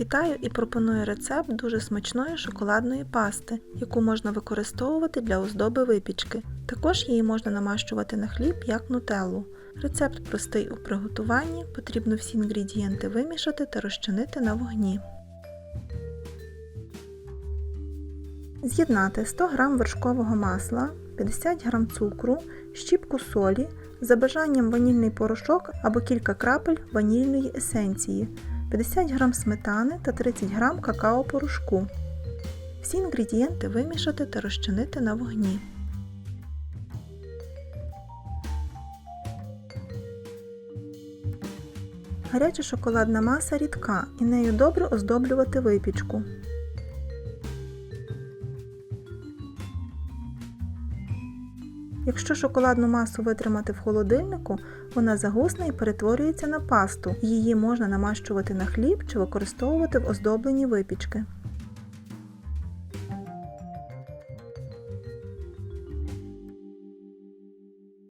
Вітаю і пропоную рецепт дуже смачної шоколадної пасти, яку можна використовувати для оздоби випічки. Також її можна намащувати на хліб як нутеллу. Рецепт простий у приготуванні, потрібно всі інгредієнти вимішати та розчинити на вогні. З'єднати 100 г вершкового масла, 50 г цукру, щіпку солі, за бажанням ванільний порошок або кілька крапель ванільної есенції, 50 г сметани та 30 г какао-порошку. Всі інгредієнти вимішати та розчинити на вогні. Гаряча шоколадна маса рідка і нею добре оздоблювати випічку. Якщо шоколадну масу витримати в холодильнику, вона загусне і перетворюється на пасту. Її можна намащувати на хліб чи використовувати в оздобленні випічки.